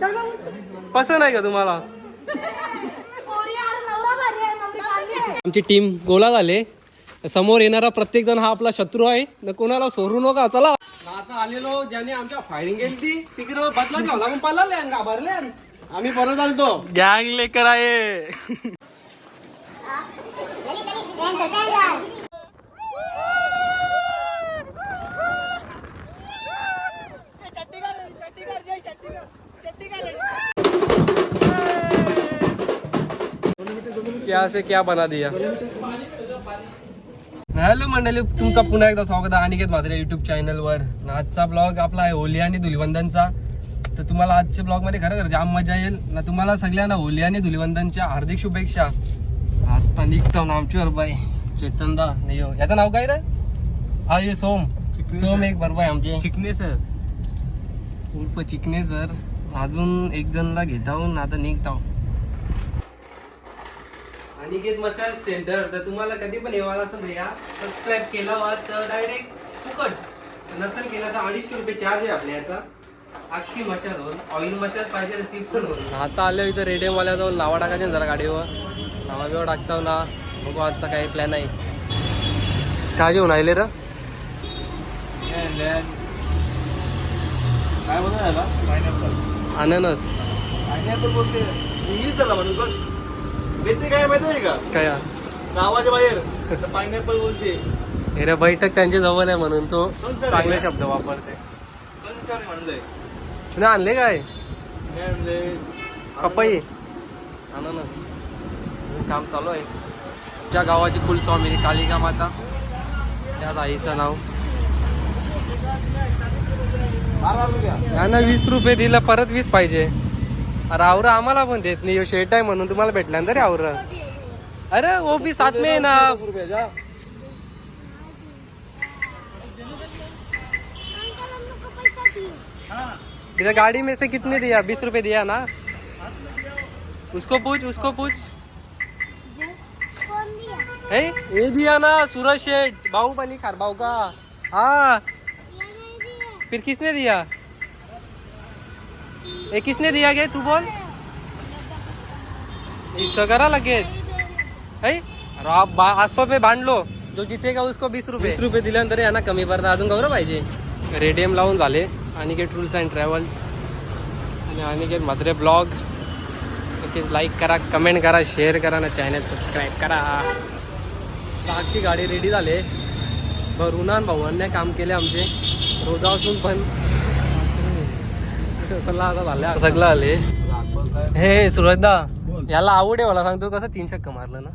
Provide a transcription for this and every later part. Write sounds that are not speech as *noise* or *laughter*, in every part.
पसंत आहे का तुम्हाला? आमची टीम गोला झाले. समोर येणारा प्रत्येक जण हा आपला शत्रू आहे. न कोणाला सोडू नका. चला. आता आलेलो ज्याने आमच्या फायरिंग केली ती. तिकडे बदला आपण पळाले घाबरले आम्ही परत आलतो. गँग लेकर आहे. क्या से क्या बना दिया? हॅलो मंडळी तुमचा पुन्हा एकदा स्वागत आहे. अनिकेत म्हात्रे युट्यूब चॅनलवर आजचा ब्लॉग आपला आहे होली आणि धुलिवंदनचा. तर तुम्हाला आजच्या ब्लॉगमध्ये खरं खरं जाम मजा येईल. ना तुम्हाला सगळ्यांना होली आणि धुलिवंदनच्या हार्दिक शुभेच्छा. आता निघतो ना आमच्यावर बाई चेतनदा नाही हो. याचं नाव काय रे? हा ये सोम. सोम एक बरोबर आहे आमचे. चिकने सर उर्फ चिकने सर अजून एक जणला घेताहून आता निघताव अनिकेत मसाज सेंटर तर तुम्हाला कधी पण येवायला असेल तर या. सबस्क्राईब केला वा तर डायरेक्ट फुकट. नसेल केला तर अडीचशे रुपये चार्ज आहे आपल्या याचा. अख्खी मशाज होईल ऑइल मशाज पाहिजे तर ती पण होईल आता आलो इथं रेडियमवाल्या जाऊन नावा टाकायचे ना जरा गाडीवर. नावा बिवा टाकताव ना. बघू आजचा काही प्लॅन आहे. काय जेवण आले र. काय बोलतो अननस. पायनॅपल बोलते. इंग्लिश झाला म्हणून काय माहिती आहे का? काय? बाहेर. पायनॅपल बोलते. बैठक त्यांच्या जवळ आहे म्हणून तो चांगले? शब्द वापरते. तुला आणले काय? आणले पपई. अननस. काम चालू आहे. ज्या गावाची कुलस्वामी कालिका माता. त्या आईचं नाव. ना वीस रुपये दिला परत वीस पाहिजे. अरे आवरा, आम्हाला पण देत नाही. शेट आहे म्हणून तुम्हाला भेटल्यानंतर रे आवरा. अरे वो भी साथ में है ना. इधर गाड़ी में से कितने दिया? बीस रुपए दिया ना? उसको पूछ उसको पूछ. है ये दिया ना, सूरज शेठ बाहुबली खारबाव का हाँ. फिर किसने दिया? ये किसने दिया गे? तू बोल. इसका करा बा- आसपास में बांध लो. जो जीतेगा उसको बीस रुपये. वीस रुपये दिल्यानंतर यांना कमी पडतं अजून गौरव पाहिजे. रेडियम लावून झाले. Aniket tools and travels. आणि अनिकेत म्हात्रे ब्लॉग. नक्कीच लाईक करा कमेंट करा शेअर करा ना चॅनल सबस्क्राईब करा. अख्खी गाडी रेडी झाले भरुनान भावांनी काम केले आमचे. रोजापासून पण सगळं आले. हे सुरजदा याला आवड आहे मला. सांगतो कसं तीन शक्क मारलं ना?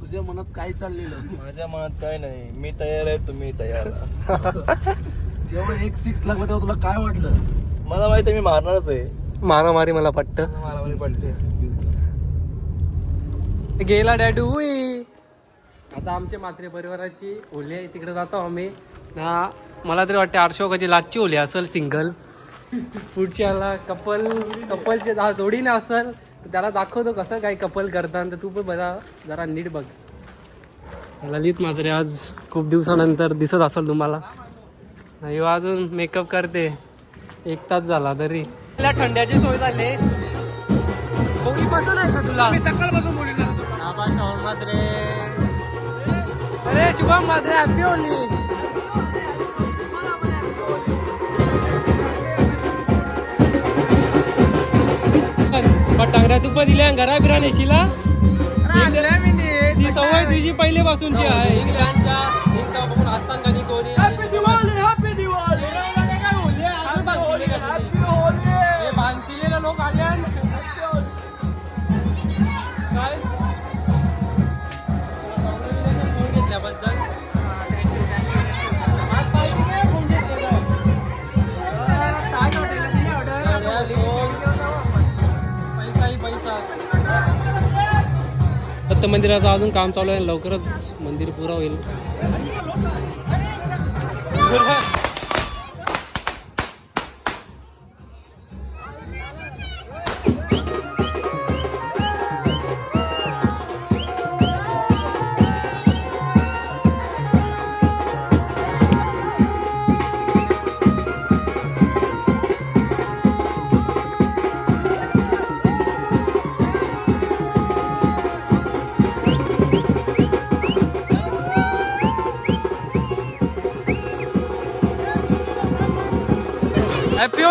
तुझ्या मनात काय चाललेलं माझ्या मनात काय नाही. मी तयार आहे तुम्ही तयार *laughs* जेव्हा एक सिक्स लागला तेव्हा तुला काय वाटलं? मला माहिती मी मारणारच आहे. मारामारी मला पट्ट मारामारी पडते गेला डॅडू. आता आमच्या मात्रे परिवाराची ओली आहे तिकडे जातो आम्ही. ना मला तरी वाटते आठशोकाची लाचची ओली असेल सिंगल पुढची याला कपल कपलचे दहा जोडीने असेल तर त्याला दाखवतो कसं काय कपल करतात तर तू पण बघा जरा नीट बघ. ललित मात्रे आज खूप दिवसानंतर दिसत असेल तुम्हाला. नाही हो, अजून मेकअप करते. एक तास झाला तरी. तिला थंड्याची सोय झाली. कोणी पसंत आहे का तुला? सकाळपासून बोलणार मात्रे अरे शुभम मात्रे हॅपी होली टांगऱ्या तुप दिल्या घरा बिरा नेशीला ती सवय तुझी पहिले पासूनची आहे दत्त मंदिराचं अजून काम चालू आहे. लवकरच मंदिर पुरा होईल.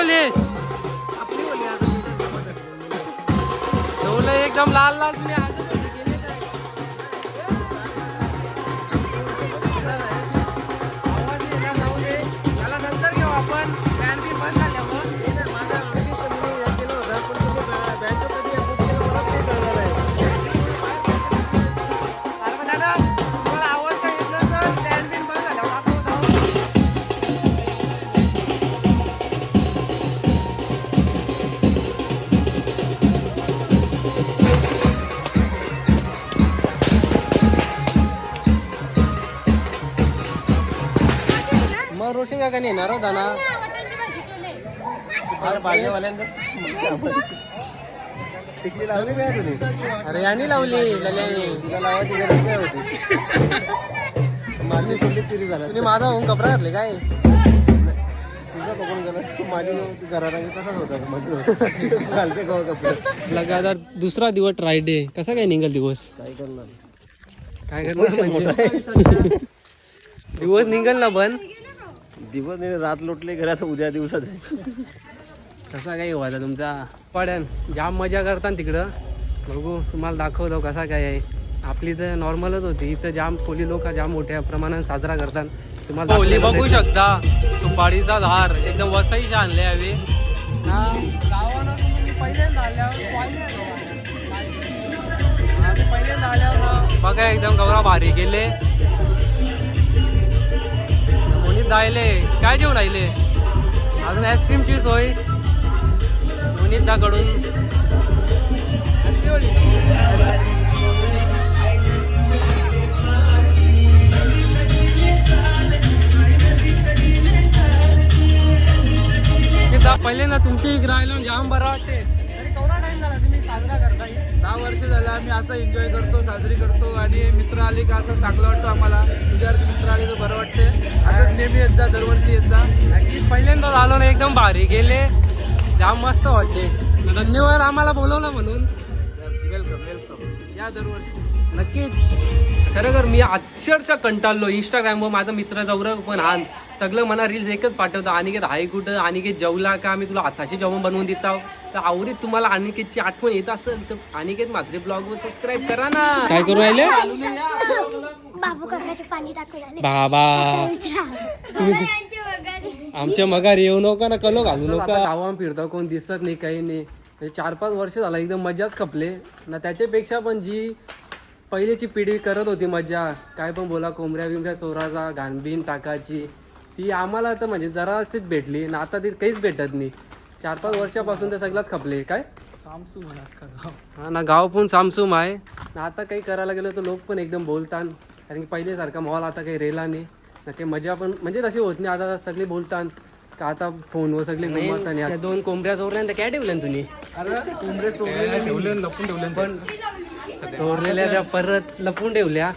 ओली आहे एकदम लाल लाल तुम्ही रोशन काका नाही येणार होता ना टिकली लावली काय तुम्ही अरे यांनी लावली लल्याने. तुला लावायची गरज काय होती? सोडली तिरी झाला तुम्ही माझा होऊन कपडा घातले काय? तुझा बघून गेला तू माझी घरात तसाच होता माझं. घालते गो कपडे? लगातार दुसरा दिवस ट्रायडे कसा काय निघाल दिवस? काय करणार? काय करणार म्हणजे? *laughs* दिवस निघल ना पण. दिवस नाही रात लोटले घरात उद्या दिवसात. कसा काय व्हायचा तुमचा? पड्यान जाम मजा करता ना तिकडं. बघू तुम्हाला दाखवतो कसा काय आहे. आपली तर नॉर्मलच होती. इथं जाम कोली लोक जाम मोठ्या प्रमाणात साजरा करतात तुम्हाला होली बघू शकता. सुपारीचा धार. एकदम वसईच्या आणले हवे गावानं तुम्ही पहिल्यांदा आल्यावर पहिल्यांदा आल्यावर बघा एकदम गौरा भारी गेले राहिले काय जेवण राहिले अजून आईस्क्रीमची सोय? कडून पहिले ना तुमच्या इकडे राहिलो जाम बरं वाटते. तरी केवढा टाइम झाला तुम्ही साजरा करताय दहा वर्ष झालं आम्ही असं एन्जॉय करतो साजरी करतो आणि मित्र आले का असं चांगलं वाटतं आम्हाला. तुझ्यासारखे मित्र आले तर बरं वाटते. नेहमी येत जा दरवर्षी येत जा नक्की पहिल्यांदा आलो ना एकदम भारी गेले. जाम मस्त वाटते धन्यवाद आम्हाला बोलवलं म्हणून. वेलकम वेलकम या दरवर्षी. नक्कीच. खरोखर मी अक्षरशः कंटाळलो इंस्टाग्रामवर माझा मित्र जवळ पण हा सगळं मला रील्स एकच पाठवतो. अनिकेत हाय कुठं? अनिकेत जेवला का? मी तुला हाताशी जेवण बनवून देत आहो तर आवडीत तुम्हाला अनिकेतची आठवण येत असेल तर अनिकेत म्हात्रे ब्लॉग वर सबस्क्राईब करा ना. काय करू राहिले? बाबू काकाचे पाणी टाकून आले. बाबा. *laughs* आमच्या मगार. येऊ नका ना कलो घालू नका. गावात फिरतो कोण दिसत नाही काही नाही. म्हणजे चार पाच वर्ष झाला एकदम मजाच खपले. ना त्याच्यापेक्षा पण जी पहिलीची पिढी करत होती मजा काय पण बोला कोंबड्या बिंबड्या चोराचा घाणबीन टाकाची ती आम्हाला तर म्हणजे जराशीच भेटली. ना आता ती काहीच भेटत नाही. चार पाच वर्षापासून ते सगळंच खपले. काय? सामसू म्हणा हा ना गाव पण सामसूम आहे. ना आता काही करायला गेलं तर लोक पण एकदम बोलतात कारण की पहिलेसारखा माहोल आता काही रेला नाही. ना काही मजा पण म्हणजे तशी होत नाही. आता सगळे बोलतात. का आता फोनवर सगळे त्या दोन कोंबड्या चोरल्या त्या काय ठेवल्या तुम्ही? ठेवले लपून ठेवले पण चोरलेल्या त्या परत लपून ठेवल्या.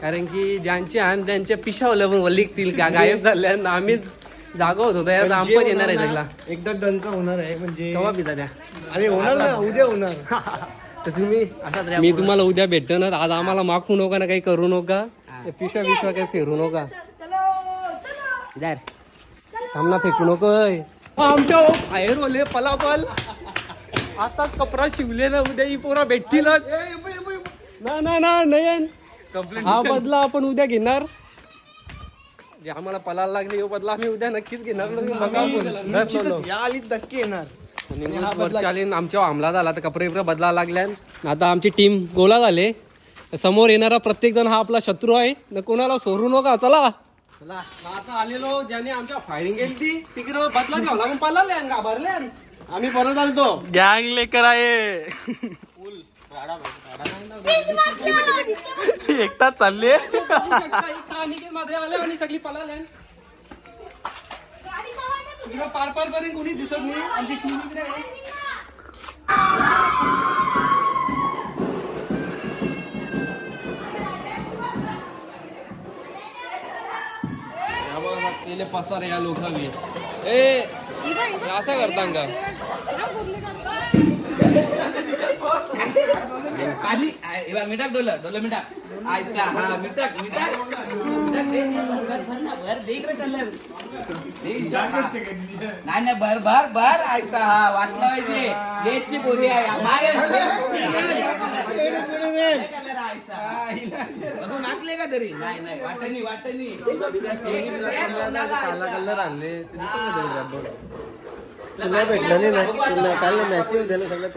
कारण की ज्यांचे आण त्यांच्या पिशावल्या पण वलिकतील का गायब झाल्या आणि आम्हीच जागा होत. होता यात आंपच येणार आहे सगळा. एकदा डंका होणार आहे. म्हणजे केव्हा पिता त्या? अरे होणार ना. उद्या होणार. *laughs* तर तुम्ही मी तुम्हाला उद्या भेटणार. आज आम्हाला मागू नका ना काही करू नका. ते पिशा पिशा काही फिरू नका. इधर. थांब ना फेकू नको. आमच्या बाहेर ओले पलापल. आताच कपडा शिवले ना उद्या ही पोरा भेटतीलच. ना ना ना नयन. हा बदला आपण उद्या घेणार. जे आम्हाला पलाला लागले हे बदला आम्ही उद्या नक्कीच घेणार. ठरलेलं. या आलीत धक्के येणार. आणि आमच्या हमला झाला तर कपडे बिपडे बदला लागल्यान. आता आमची टीम गोला झाले. समोर येणारा प्रत्येक जण हा आपला शत्रू आहे. न कोणाला सोडू नका चला. आता आलेलो ज्याने आमच्या फायरिंग केली ती. तिकडे बदला पण पळाले घाबरले आम्ही परत आलतो. गँग लेकर आहे. एकटाच चालले मध्ये आले आणि सगळी पळाले. पार पार पर्यंत कोणी दिसत नाही. आमची टीम इकडे आहे. केले पसार या लोकांनी. ए हे असं करता का? बघ, मिठाक डोलं डोलं मिठाक आयसा हा मिठाक मिठाक भर भर भर ना भर. दे इकडे चाललं दे, हा. नाही नाही भर भर भर आयसा हा वाटलं पाहिजे. गेटची पोरी आहे. मागे नाचले का तरी? नाही नाही वाटणी वाटणी. भेटलं नाही काल मॅच सगळं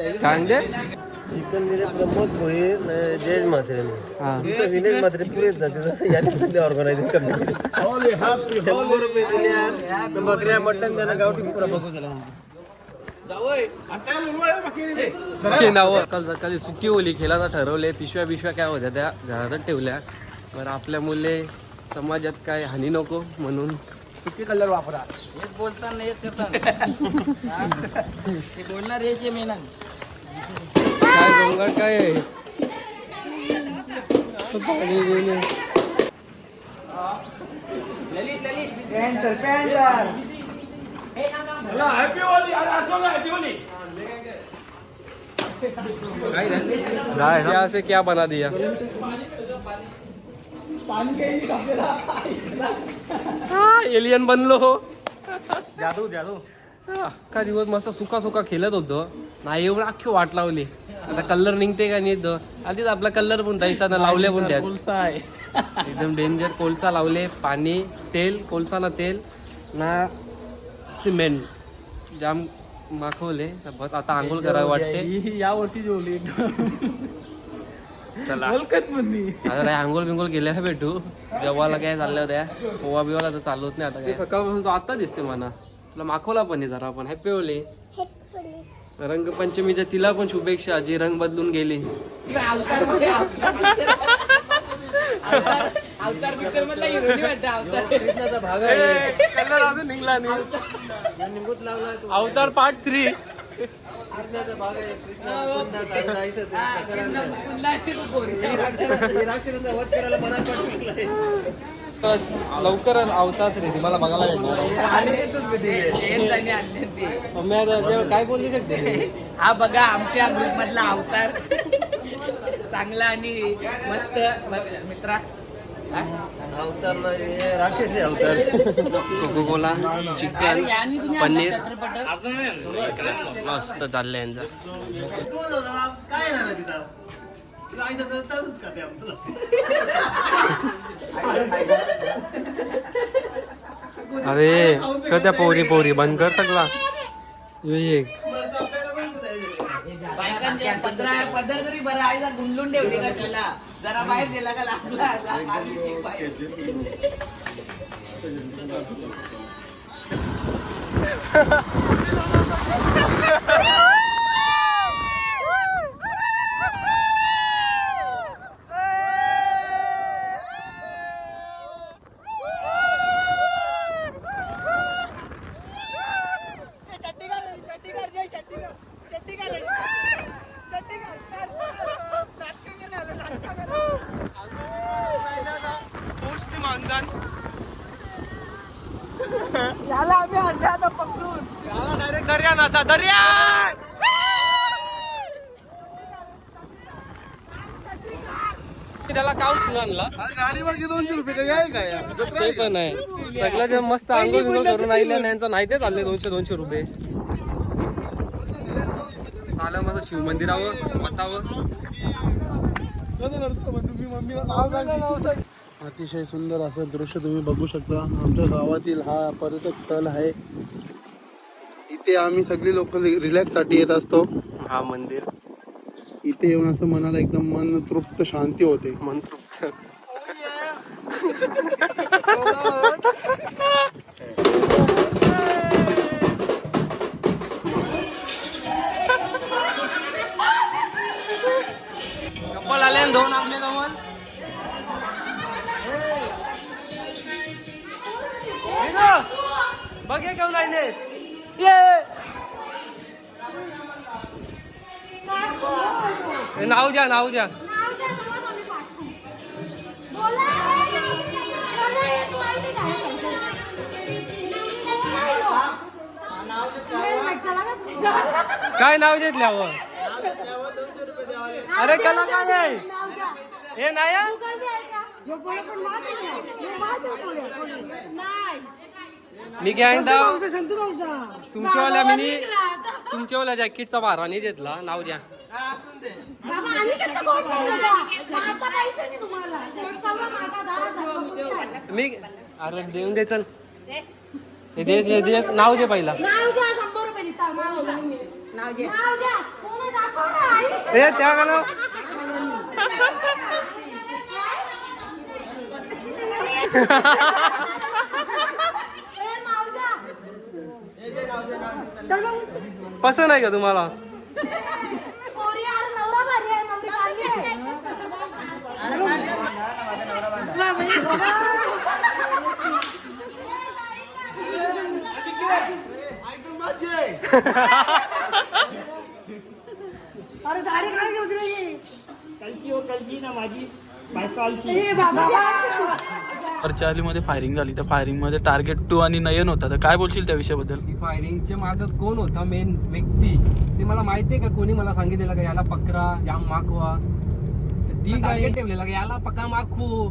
चिकन दिले प्रमोद भोईर न जयेश म्हात्रे हा. तुमचं विनेश म्हात्रे पुरेच जाते जसं याने सगळे ऑर्गनायझिंग कमी शंभर रुपये दिले यार. न बकऱ्या मटण त्यांना गावठी कुत्रा बघू त्याला शेणावर काल सकाळी सुट्टी ओली खेळायला ठरवले पिशव्या पिशव्या काय होत्या त्या घरातच ठेवल्या. बरं आपल्या मुले समाजात काय हानी नको म्हणून. सुट्टी कलर वापरा. हेच बोलताना हेच करताना. ते बोलणार हेच आहे मेना काय गोंगाट काय आहे पाणी बिणी. ललित ललित क्या से क्या बना दिया? एलियन बनलो जादू जादू। अख्खा दिवस मस्त सुका सुका खेळत होतो नाही एवढं अख्खी वाट लावली. आता कलर निघते का नाही आधीच आपला कलर पण द्यायचा ना लावले पण त्यात एकदम डेंजर कोळसा लावले पाणी तेल कोळसा ना तेल ना सिमेंट जाम माखवले. बस आता आंघोळ करावं वाटते. या वर्षी जेवली. चला. हलकत म्हणली. आता आंघोळ बिंघोळ गेल्या भेटू? जेवायला काय चालल्या होत्या पोवा बिवाला तर चालवत नाही आता काय. सकाळपासून तो आता दिसते मला. तुला माखवला पण आहे जरा आपण हॅपी होले. रंगपंचमीच्या तिला पण शुभेच्छा जी रंग बदलून गेली. अवतार पिक्चर मधला हिरोनी वाटतं अवतार. कृष्णाचा भाग आहे. कलर अजून निघला नाही. निघूत लावला तो. अवतार पार्ट थ्री कृष्णाचा भाग आहे. कृष्णा पुन्हा काय जायचं ते हा. पुन्हा- पुन्हा ती वध करायला मनात पाठवलाय लवकरच अवतार थ्री मला बघायला भेटणार. हे काय बोलली शकते? हा बघा आमच्या ग्रुप मधला अवतार. चांगला आणि मस्त मित्रा. हा? अवतार हे राक्षस आहे अवतार कोको कोला चिकन पनीर. मस्त चाललंय यांचं. अरे कद्या पोरी पोरी बंद कर सगळा. एक बायकांच्या पदरा पदर जरी बरा आईला गुंडून ठेवली का त्याला जरा बाहेर गेला का लागला लागली ती बाहेर. डायरेक्ट दर्या ना आता दर्या त्याला काउंट आणला. गाडीवर दोनशे रुपये आहे काय ते पण आहे. सगळ्याच्या मस्त आंघोळ बिंघोळ करून आईल्या यांचं नाही ते चालले दोनशे दोनशे रुपये. आलं माझं शिव मंदिरावर मतावर तुम्ही मम्मीला अतिशय सुंदर असं दृश्य तुम्ही बघू शकता. आमच्या गावातील हा पर्यटक स्थळ आहे. इथे आम्ही सगळी लोक रिलॅक्ससाठी येत असतो. हा मंदिर. इथे येऊन असं मनाला एकदम मन तृप्त शांती होते. मन तृप्त. दोन आपले बघे घेऊन राहिले. ये. नाव द्या नाव द्या. काय नाव घेतल्यावर अरे कला काय आहे? हे नाही. मी गँग दाव तुमच्यावाल्या मिनी तुमच्यावाल्या जॅकेटचा भारा नाही घेतला नाव द्या. मी अरे देऊन दे चल. हे दे हे दे. नाव दे पहिला. नाव द्या शंभर रुपये देता. नाव द्या. नाव द्या नाव द्या. कोणी दाखव ना आई. ए त्या का नाव *laughs* ए, नाव द्या. पसंत आहे का तुम्हाला? पोरी यार नवरा भारी आहे नवरी भारी आहे मध्ये फायरिंग झाली. त्या फायरिंगमध्ये टार्गेट टू आणि नयन होता. तर काय बोलशील त्या विषयाबद्दल? की फायरिंगच्या मागं कोण होता मेन व्यक्ती? ते मला माहितीये का? कोणी मला सांगितलेलं का याला पकरा जाम मागवा तर ती टार्गेट ठेवलेला का? याला पकरा मागू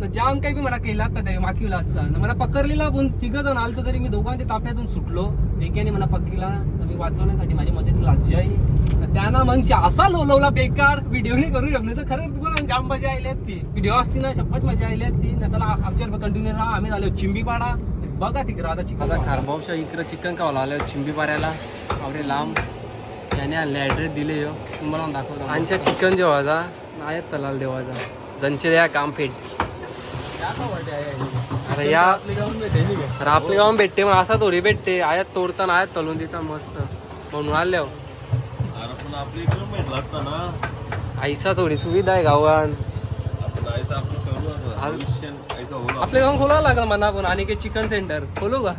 तर जाम काही बी मला केला तर ते माखीला असता. मला पकडलेला पण तिघ जण आलतं तरी मी दोघांच्या ताफ्यातून सुटलो. एकाने मला पकडला तर मी वाचवण्यासाठी माझी मदतीला जाई. तर त्यांना मग असा लोलवला बेकार. व्हिडिओ नाही करू शकले. तर खरं जाम मजा आली असती व्हिडिओ असती ना शपथ मजा आली असती ना चला आमच्यावर कंटिन्यू राहा. आम्ही झालो चिंबीपाडा. बघा तिकडं आता चिकन आता खारबावशा इकडं चिकन खावायला आलं चिंबीपाऱ्याला आवडे लांब. याने आणले ॲड्रेस दिले यो. तुम्हाला दाखवतो. आणशा चिकन जेवायचा नायत तलाल देवाचा. जंचे द्या काम फेट. अरे या अरे आपल्या गावात भेटते मग असा थोडी भेटते. आयात तोडताना आयात तलून देता मस्त. म्हणून आल्या हो. ऐसा थोडी सुविधा आहे गावात. आपल्या गावात खोलावं लागेल म्हणा आपण आणि काही चिकन सेंटर. खोलू का?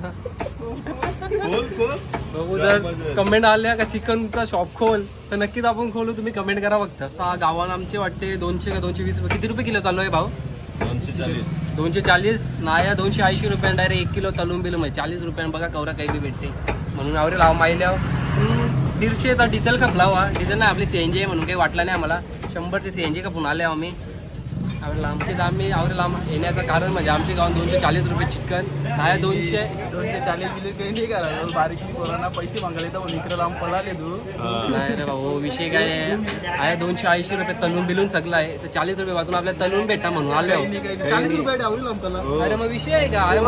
बघू जर कमेंट आल्या का चिकनचा शॉप खोल तर नक्कीच आपण खोलू. तुम्ही कमेंट करा फक्त. गावाला आमचे वाटते दोनशे का दोनशे वीस किती रुपये किलो चालू आहे भाऊ? दोनशे चाळीस. नाया दोनशे ऐंशी रुपयानं डायरेक्ट एक किलो तलून बिलून म्हणजे चाळीस रुपयानं बघा कवरा काही बी भेटते. म्हणून आवरे लाव माहिल्यावर दीडशेचा डिझेल खपला वा डिझेल नाही आपली सी एन जी आहे म्हणून काही वाटला नाही आम्हाला. शंभरचे सी एन जी खपून आले आम्ही. लांबचे आम्ही आवरे लांब येण्याचं कारण म्हणजे आमच्या गावात दोनशे चाळीस रुपये चिकन नाया दोनशे. दोनशे चाळीस दिले काही नाही करा. बारीक कोरोना पैसे मागायला तर इकडे लांब पळाले तू. नाही रे भाऊ विषय काय आहे? आहे दोनशे ऐंशी रुपये तलून बिलून सगळं आहे. तर चाळीस रुपये वाजून आपल्याला तलून भेटा म्हणून आले. हो. चाळीस रुपये लांब अरे मग विषय आहे का? अरे.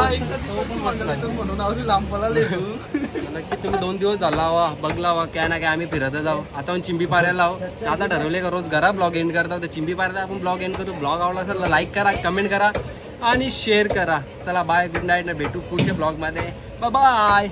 म्हणून आवरी लांब पळाले तू. की तुम्ही दोन दिवस झाला वा बघला वा काय ना काय आम्ही फिरत जाऊ आता आपण चिंबी पाऱ्याला आहो. आता ठरवले का रोज घरा ब्लॉग एंड करता. तर चिंबी पाऱ्याला आपण ब्लॉग एंड करू ब्लॉग आवडला असेल लाईक करा कमेंट करा आणि शेअर करा. चला बाय गुड नाईट ना भेटू पुढच्या ब्लॉगमध्ये. बाय